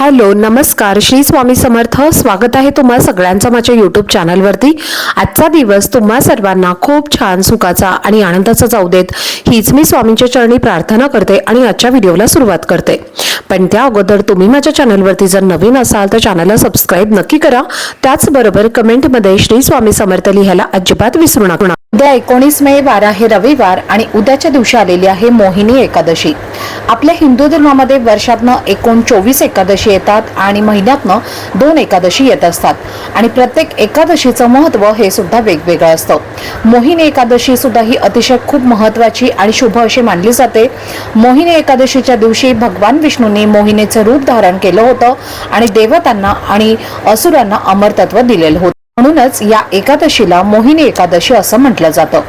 Hello नमस्कार. श्री स्वामी समर्थ. स्वागत आहे तुम्हा सगळ्यांचं माझ्या यूट्यूब चॅनलवरती आजचा दिवस तुम्हा सर्वांना खूप छान सुखाचा आणि आनंदाचा जाऊ देत. हीच मी स्वामींच्या चरणी प्रार्थना करते आणि आजच्या व्हिडिओला सुरुवात करते. पण त्या अगोदर तुम्ही माझ्या चॅनलवरती जर नवीन असाल तर चॅनलला सबस्क्राईब नक्की करा. त्याचबरोबर कमेंटमध्ये श्री स्वामी समर्थ लिहायला अजिबात विसरू नका. उद्या एकोणीस मे वार आहे रविवार आणि उद्याच्या दिवशी आलेली आहे मोहिनी एकादशी. आपल्या हिंदू धर्मामध्ये वर्षातनं एकूण चोवीस एकादशी येतात आणि महिन्यातनं दोन एकादशी येत असतात. आणि प्रत्येक एकादशीचं महत्त्व हे सुद्धा वेगवेगळं असतं. मोहिनी एकादशी सुद्धा ही अतिशय खूप महत्त्वाची आणि शुभ अशी मानली जाते. मोहिनी एकादशीच्या दिवशी भगवान विष्णूंनी मोहिनीचं रूप धारण केलं होतं आणि देवतांना आणि असुरांना अमरतत्व दिलेलं होतं. म्हणूनच या एकादशीला मोहिनी एकादशी असं म्हटलं जातं.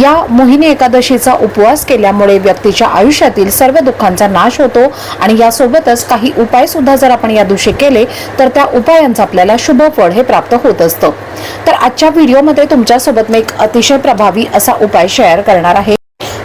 या मोहिनी एकादशीचा उपवास केल्यामुळे व्यक्तीच्या आयुष्यातील सर्व दुःखांचा नाश होतो आणि यासोबतच काही उपाय सुद्धा जर आपण या दिवशी केले तर त्या उपायांचं आपल्याला शुभ फळ हे प्राप्त होत असतं. तर आजच्या व्हिडिओमध्ये तुमच्यासोबत मी एक अतिशय प्रभावी असा उपाय शेअर करणार आहे.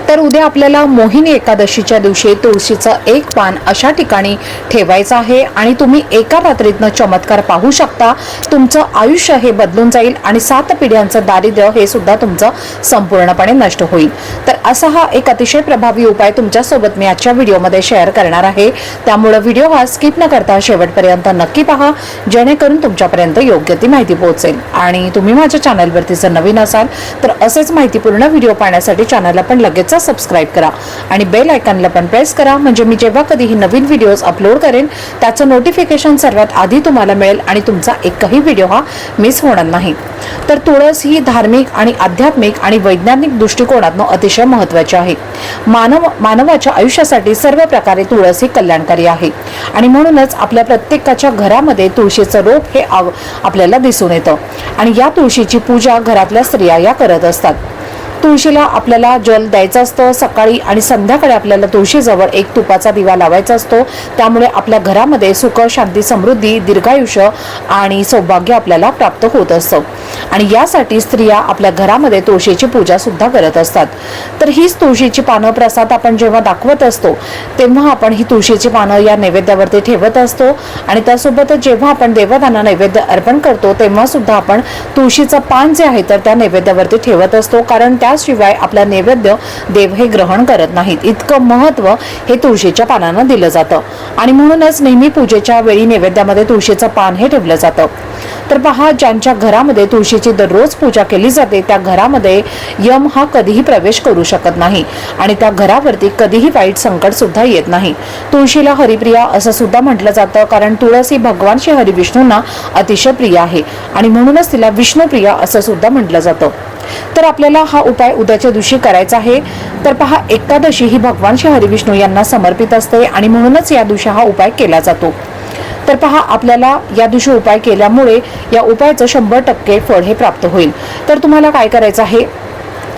तर उद्या आपल्याला मोहिनी एकादशीच्या दिवशी तुळशीचं एक पान अशा ठिकाणी ठेवायचं आहे. आणि तुम्ही एका रात्रीतनं चमत्कार पाहू शकता. तुमचं आयुष्य हे बदलून जाईल आणि सात पिढ्यांचं दारिद्र्य हे सुद्धा तुमचं संपूर्णपणे नष्ट होईल. तर असा हा एक अतिशय प्रभावी उपाय तुमच्यासोबत मी आजच्या व्हिडिओमध्ये शेअर करणार आहे. त्यामुळं व्हिडिओ हा स्किप न करता शेवटपर्यंत नक्की पहा. जेणेकरून तुमच्यापर्यंत योग्य ती माहिती पोहोचेल. आणि तुम्ही माझ्या चॅनलवरती जर नवीन असाल तर असेच माहितीपूर्ण व्हिडिओ पाहण्यासाठी चॅनलला पण लगेच सबस्क्राईब करा आणि बेल आयकॉनला पण प्रेस करा. म्हणजे मी जेव्हा कधीही नवीन व्हिडिओज अपलोड करेन त्याचं नोटिफिकेशन सर्वात आधी तुम्हाला मिळेल आणि तुमचा एकही व्हिडिओ हा मिस होणार नाही. तर तुळस ही धार्मिक आणि आध्यात्मिक आणि वैज्ञानिक दृष्टिकोनातून अतिशय महत्त्वाची आहे. मानव मानवाच्या आयुष्यासाठी सर्व प्रकारे तुळस ही कल्याणकारी आहे. आणि म्हणूनच आपल्या प्रत्येकाच्या घरामध्ये तुळशीचं रोप हे आपल्याला दिसून येतं. आणि या तुळशीची पूजा घरातल्या स्त्रिया या करत असतात. तुळशीला आपल्याला जल द्यायचं असतं सकाळी आणि संध्याकाळी आपल्याला तुळशीजवळ एक तुपाचा दिवा लावायचा असतो. त्यामुळे आपल्या घरामध्ये सुख शांती समृद्धी दीर्घायुष्य आणि सौभाग्य आपल्याला प्राप्त होत असतं. आणि यासाठी स्त्रिया आपल्या घरामध्ये तुळशीची पूजा सुद्धा करत असतात. तर हीच तुळशीची पानं प्रसाद आपण जेव्हा दाखवत असतो तेव्हा आपण ही तुळशीची पानं या नैवेद्यावरती ठेवत असतो. आणि त्यासोबतच जेव्हा आपण देवतांना नैवेद्य अर्पण करतो तेव्हा सुद्धा आपण तुळशीचं पान जे आहे तर त्या नैवेद्यावरती ठेवत असतो. कारण त्या त्याशिवाय आपला नैवेद्य देव हे ग्रहण करत नाहीत. इतकं महत्त्व हे तुळशीच्या पानानं दिलं जातं. आणि म्हणूनच नेहमी पूजेच्या वेळी नैवेद्यामध्ये तुळशीचं पान हे ठेवलं जातं. तर पहा ज्यांच्या घरामध्ये तुळशीची दररोज पूजा केली जाते त्या घरामध्ये यम हा कधीही प्रवेश करू शकत नाही. आणि त्या घरावरती कधीही वाईट संकट सुद्धा येत नाही. तुळशीला हरिप्रिया असं सुद्धा म्हटलं जातं कारण तुळस ही भगवान श्री हरिविष्णूंना अतिशय प्रिय आहे. आणि म्हणूनच तिला विष्णुप्रिया असं सुद्धा म्हटलं जातं. तर आपल्याला हा उपाय उद्याच्या दिवशी करायचा आहे. तर पहा एकादशी ही भगवान श्री हरिविष्णू यांना समर्पित असते आणि म्हणूनच या दिवशी हा उपाय केला जातो. तर पहा आपल्याला या दिवशी उपाय केल्यामुळे या उपायाचं शंभर टक्के फळ हे प्राप्त होईल. तर तुम्हाला काय करायचं आहे?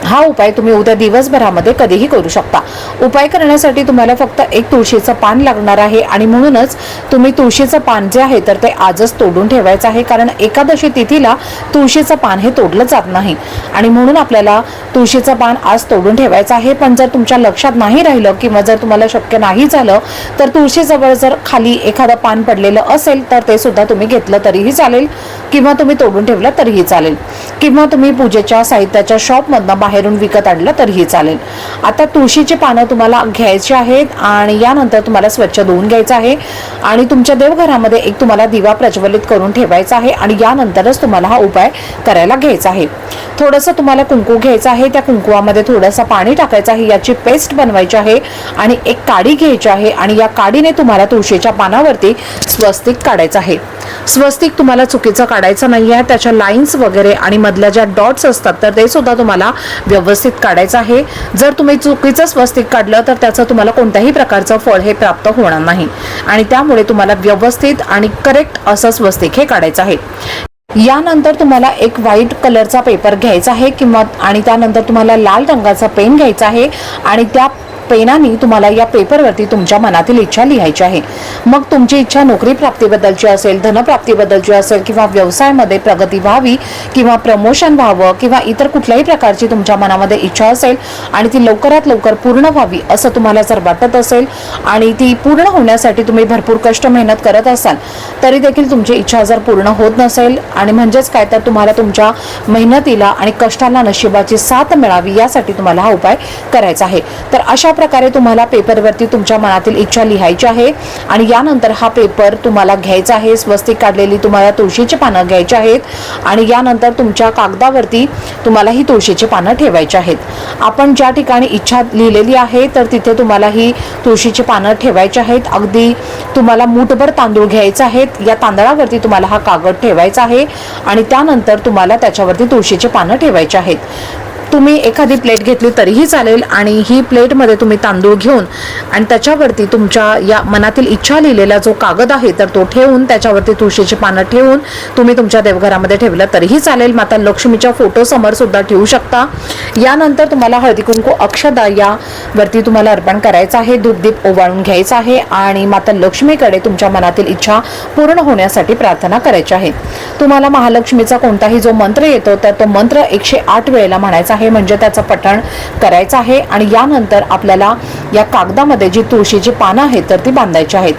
हा उपाय तुम्ही उद्या दिवसभरामध्ये कधीही करू शकता. उपाय करण्यासाठी तुम्हाला फक्त एक तुळशीचं पान लागणार आहे आणि म्हणूनच तुम्ही तुळशीचं पान जे आहे तर ते आजच तोडून ठेवायचं आहे कारण एकादशी तिथीला तुळशीचं पान हे तोडलं जात नाही. आणि म्हणून आपल्याला तुळशीचं पान आज तोडून ठेवायचं आहे पण जर तुमच्या लक्षात नाही राहिलं किंवा जर तुम्हाला शक्य नाही झालं तर तुळशीजवळ जर खाली एखादं पान पडलेलं असेल तर ते सुद्धा तुम्ही घेतलं तरीही चालेल किंवा तुम्ही तोडून ठेवलं तरीही चालेल. किंवा तुम्ही पूजेच्या साहित्याच्या शॉपमधनं बाहेरून विकत आणलं तरीही चालेल. आता तुळशीची पानं तुम्हाला घ्यायची आहेत आणि यानंतर तुम्हाला स्वच्छ धुवून घ्यायचं आहे. आणि तुमच्या देवघरामध्ये एक तुम्हाला दिवा प्रज्वलित करून ठेवायचा आहे आणि यानंतरच तुम्हाला हा उपाय करायला घ्यायचा आहे. थोडंसं तुम्हाला कुंकू घ्यायचं आहे. त्या कुंकुवामध्ये थोडंसं पाणी टाकायचं आहे. याची पेस्ट बनवायची आहे आणि एक काडी घ्यायची आहे आणि या काडीने तुम्हाला तुळशीच्या पानावरती स्वस्तिक काढायचं आहे. स्वस्तिक तुम्हाला चुकीचं काढायचं नाही आहे त्याच्या लाईन्स वगैरे आणि मधल्या ज्या डॉट्स असतात तर ते सुद्धा तुम्हाला व्यवस्थित काढायचं आहे. जर तुम्ही चुकीचं स्वस्तिक काढलं तर त्याचं तुम्हाला कोणत्याही प्रकारचं फळ हे प्राप्त होणार नाही. आणि त्यामुळे तुम्हाला व्यवस्थित आणि करेक्ट असं स्वस्तिक हे काढायचं आहे. यानंतर तुम्हाला एक व्हाईट कलरचा पेपर घ्यायचा आहे किंवा आणि त्यानंतर तुम्हाला लाल रंगाचा पेन घ्यायचा आहे. आणि त्या पेनाने तुम्हाला या पेपरवरती तुमच्या मनातील इच्छा लिहायची आहे. मग तुमची इच्छा नोकरी प्राप्तीबद्दलची असेल धनप्राप्तीबद्दलची असेल किंवा व्यवसायामध्ये प्रगती व्हावी किंवा प्रमोशन व्हावं किंवा इतर कुठल्याही प्रकारची तुमच्या मनामध्ये इच्छा असेल आणि ती लवकरात लवकर पूर्ण व्हावी असं तुम्हाला जर वाटत असेल आणि ती पूर्ण होण्यासाठी तुम्ही भरपूर कष्ट मेहनत करत असाल तरी देखील तुमची इच्छा जर पूर्ण होत नसेल आणि म्हणजेच काय तर तुम्हाला तुमच्या मेहनतीला आणि कष्टाला नशिबाची साथ मिळावी यासाठी तुम्हाला हा उपाय करायचा आहे. तर अशा प्रकारे तुम्हाला पेपरवरती तुमच्या मनातील इच्छा लिहायची आहे आणि यानंतर हा पेपर तुम्हाला घ्यायचा आहे स्वस्तिक काढलेली तुम्हाला तुळशीची पानं घ्यायची आहेत आणि यानंतर तुमच्या कागदावरती तुम्हाला ही तुळशीची पानं ठेवायची आहेत. आपण ज्या ठिकाणी इच्छा लिहिलेली आहे तर तिथे तुम्हाला ही तुळशीची पानं ठेवायची आहेत. अगदी तुम्हाला मूठभर तांदूळ घ्यायचे आहेत. या तांदळावरती तुम्हाला हा कागद ठेवायचा आहे आणि त्यानंतर तुम्हाला त्याच्यावरती तुळशीची पानं ठेवायची आहेत. तुम्ही एखादी प्लेट घेतली तरीही चालेल आणि ही प्लेटमध्ये तुम्ही तांदूळ घेऊन आणि त्याच्यावरती तुमच्या या मनातील इच्छा लिहिलेला जो कागद आहे तर तो ठेवून त्याच्यावरती तुळशीची पानं ठेवून तुम्ही तुमच्या देवघरामध्ये ठेवलं तरीही चालेल. माता लक्ष्मीच्या फोटो सुद्धा ठेवू शकता. यानंतर तुम्हाला हळदी कुंकू अक्षदा यावरती तुम्हाला अर्पण करायचं आहे. दूधदीप ओवाळून घ्यायचं आहे आणि माता लक्ष्मीकडे तुमच्या मनातील इच्छा पूर्ण होण्यासाठी प्रार्थना करायची आहे. तुम्हाला महालक्ष्मीचा कोणताही जो मंत्र येतो तर तो मंत्र एकशे आठ वेळेला म्हणायचा आहे. म्हणजे त्याचं पठण करायचं आहे आणि यानंतर आपल्याला या कागदामध्ये जी तुळशीची पानं आहेत तर ती बांधायची आहेत.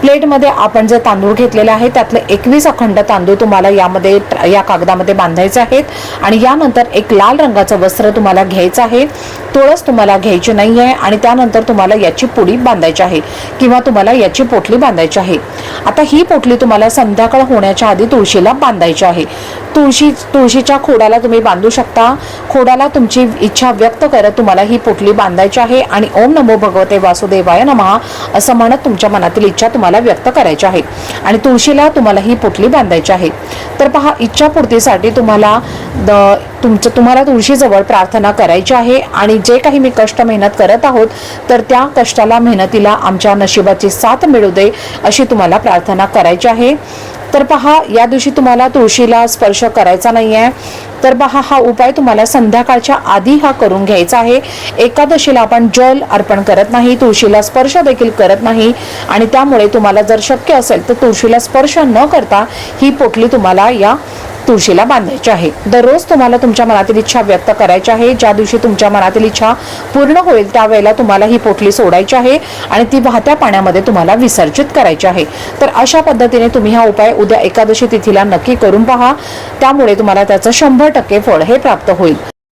प्लेटमध्ये आपण जे तांदूळ घेतलेले आहे त्यातले एकवीस अखंड तांदूळ तुम्हाला यामध्ये या कागदामध्ये बांधायचे आहेत. आणि यानंतर एक लाल रंगाचं वस्त्र तुम्हाला घ्यायचं आहे. तुळस तुम्हाला घ्यायची नाही आहे आणि त्यानंतर तुम्हाला याची पुडी बांधायची आहे किंवा तुम्हाला याची पोटली बांधायची आहे. आता ही पोटली तुम्हाला संध्याकाळ होण्याच्या आधी तुळशीला बांधायची आहे. तुळशी तुळशीच्या खोडाला तुम्ही बांधू शकता. खोडाला तुमची इच्छा व्यक्त करत तुम्हाला ही पोटली बांधायची आहे आणि ओम नमो भगवते वासुदेवाय नमः असं म्हणत तुमच्या मनातील इच्छा तुम्हाला व्यक्त करायची आहे. आणि तुळशीला तुम्हाला ही पोटली बांधायची आहे. तर पहा इच्छापूर्तीसाठी तुम्हाला द- तुमचं तुम्हाला तुळशीजवळ प्रार्थना करायची आहे आणि जे काही मी कष्ट मेहनत करत आहोत तर त्या कष्टाला मेहनतीला आमच्या नशिबाची साथ मिळू दे अशी तुम्हाला प्रार्थना करायची आहे. तर पहा या दिवशी तुम्हाला तुळशीला स्पर्श करायचा नाही आहे तर पहा हा उपाय तुम्हाला संध्याकाळच्या आधी हा करून घ्यायचा आहे. एकादशीला आपण जल अर्पण करत नाही तुळशीला स्पर्श देखील करत नाही. आणि त्यामुळे तुम्हाला जर शक्य असेल तर तुळशीला स्पर्श न करता ही पोटली तुम्हाला या तुळशीला बांधायची आहे. दररोज तुम्हाला तुमच्या मनातील इच्छा व्यक्त करायची आहे. ज्या दिवशी तुमच्या मनातील इच्छा पूर्ण होईल त्यावेळेला तुम्हाला ही पोटली सोडायची आहे आणि ती वाहत्या पाण्यामध्ये तुम्हाला विसर्जित करायची आहे. तर अशा पद्धतीने तुम्ही हा उपाय उद्या एकादशी तिथीला नक्की करून पहा. त्यामुळे तुम्हाला त्याचं शंभर टक्के फळ हे प्राप्त होईल.